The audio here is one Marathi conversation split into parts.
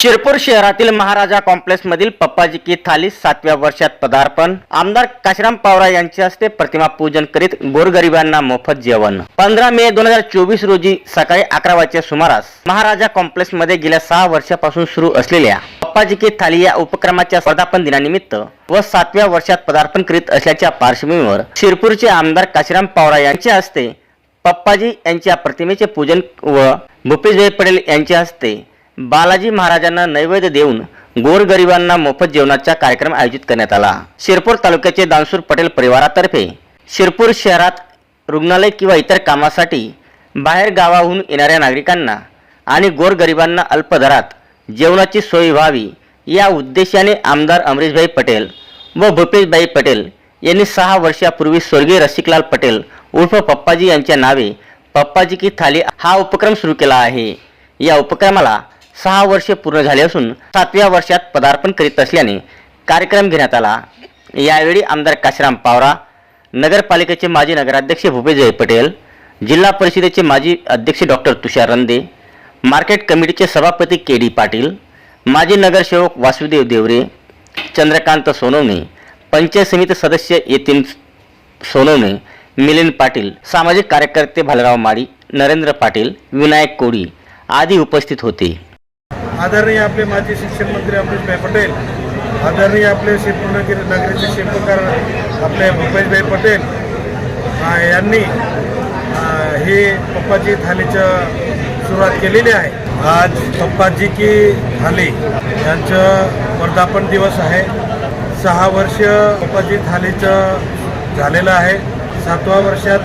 शिरपूर शहरातील महाराजा कॉम्प्लेक्स मधील पप्पाजी की थाली सातव्या वर्षात पदार्पण. आमदार काशीराम पावरा यांच्या हस्ते प्रतिमा पूजन करीत गोरगरिबांना मोफत जेवण. पंधरा मे दोन हजार चोवीस रोजी सकाळी अकरा वाजच्या सुमारास महाराजा कॉम्प्लेक्समध्ये गेल्या सहा वर्षापासून सुरू असलेल्या पप्पाजी की थाली या उपक्रमाच्या वर्धापन दिनानिमित्त व सातव्या वर्षात पदार्पण करीत असल्याच्या पार्श्वभूमीवर शिरपूरचे आमदार काशीराम पावरा यांच्या हस्ते पप्पाजी यांच्या प्रतिमेचे पूजन व भूपेशभाई पटेल यांच्या हस्ते बालाजी महाराजांना नैवेद्य देऊन गोरगरिबांना मोफत जेवणाचा कार्यक्रम आयोजित करण्यात आला. शिरपूर तालुक्याचे दानसूर पटेल परिवारातर्फे शिरपूर शहरात रुग्णालय किंवा इतर कामासाठी बाहेर गावाहून येणाऱ्या नागरिकांना आणि गोरगरिबांना अल्प दरात जेवणाची सोय व्हावी या उद्देशाने आमदार अमरीशभाई पटेल व भूपेशभाई पटेल यांनी सहा वर्षापूर्वी स्वर्गीय रसिकलाल पटेल उर्फ पप्पाजी यांच्या नावे पप्पाजी की थाली हा उपक्रम सुरू केला आहे. या उपक्रमाला सहा वर्षे पूर्ण झाले असून सातव्या वर्षात पदार्पण करीत असल्याने कार्यक्रम घेण्यात आला. यावेळी आमदार काशीराम पावरा नगरपालिकेचे माजी नगराध्यक्ष भूपेशभाई पटेल जिल्हा परिषदेचे माजी अध्यक्ष डॉक्टर तुषार रंदे मार्केट कमिटीचे सभापती के डी पाटील माजी नगरसेवक वासुदेव देवरे चंद्रकांत सोनवणे पंचायत समिती सदस्य यतीन सोनवणे मिलिंद पाटील सामाजिक कार्यकर्ते भालराव माळी नरेंद्र पाटील विनायक कोडी आदी उपस्थित होते. आदरणीय आपले माजी शिक्षण मंत्री अमरीशभाई पटेल आदरणीय आपले शिवपूर्णगिरी नगरीचे शिल्पकार आपले भूपेशभाई पटेल यांनी ही पप्पाजी थालीचं सुरुवात केलेली आहे. आज पप्पाजी की थाली यांचं वर्धापन दिवस आहे. सहा वर्ष पप्पाजी थालीचं झालेलं आहे. सातव्या वर्षात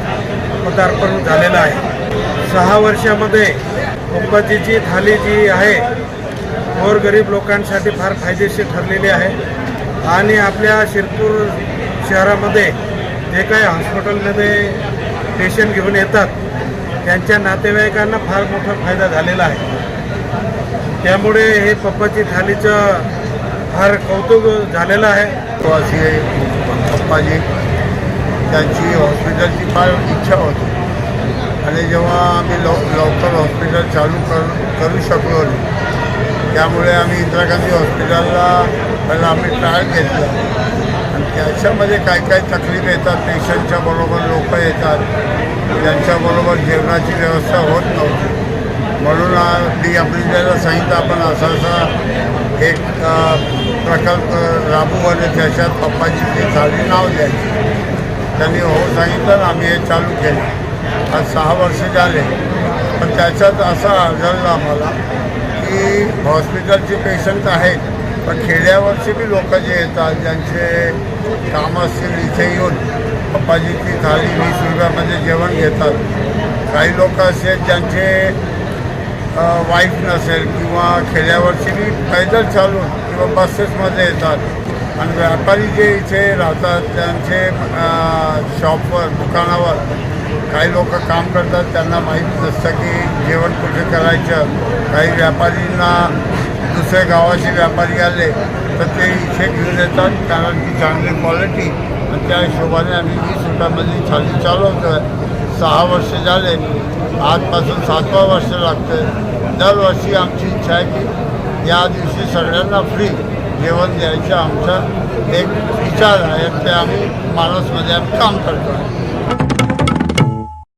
पदार्पण झालेलं आहे. सहा वर्षामध्ये पप्पाजीची थाली जी आहे गोरगरीब लोकांसाठी फार फायदेशीर ठरलेली आहे. आणि आपल्या शिरपूर शहरामध्ये जे काही हॉस्पिटलमध्ये पेशंट घेऊन येतात त्यांच्या नातेवाईकांना फार मोठा फायदा झालेला आहे. त्यामुळे हे पप्पाची थालीचं फार कौतुक झालेलं आहे. प्रवासी पप्पाजी. त्यांची हॉस्पिटलची फार इच्छा होती. आणि जेव्हा आम्ही लव लवकर हॉस्पिटल चालू कर करू शकलो त्यामुळे आम्ही इंदिरा गांधी हॉस्पिटलला पहिला आम्ही ट्रायल घेतला. आणि त्याच्यामध्ये काय काय तकलीफ येतात पेशंटच्या बरोबर लोक येतात त्यांच्याबरोबर जेवणाची व्यवस्था होत नव्हती. म्हणून डी त्याला सांगितलं आपण असा असा एक प्रकल्प राबू आणि त्याच्यात पप्पाची ती थाळी नाव द्यायची. त्यांनी हो सांगितलं आम्ही हे चालू केलं. आज सहा वर्ष झाले. पण त्याच्यात असं आढळलं आम्हाला की हॉस्पिटलचे पेशंट आहेत. पण खेड्यावरचे बी लोक जे येतात ज्यांचे काम असतील इथे येऊन पप्पाजीची थाळी वीस रुपयामध्ये जेवण घेतात. काही लोक असे आहेत ज्यांचे वाईफ नसेल किंवा खेड्यावरची बी पैदल चालून किंवा बसेसमध्ये येतात. आणि व्यापारी जे इथे राहतात त्यांचे शॉपवर दुकानावर काही लोक काम करतात त्यांना माहीत नसतं की जेवण कुठे करायचं. काही व्यापारींना दुसऱ्या गावाचे व्यापारी आले तर ते इथे घेऊन येतात कारण की चांगली क्वालिटी आणि त्या हिशोबाने आम्ही वीस रुपयामध्ये थाली चालवतो आहे सहा वर्ष झाले. आजपासून सातवा वर्ष लागतं दरवर्षी आमची इच्छा आहे की या दिवशी सगळ्यांना फ्री जेवण द्यायचं. आमचा एक विचार आहे ते आम्ही माणसमध्ये आम्ही काम करतो आहे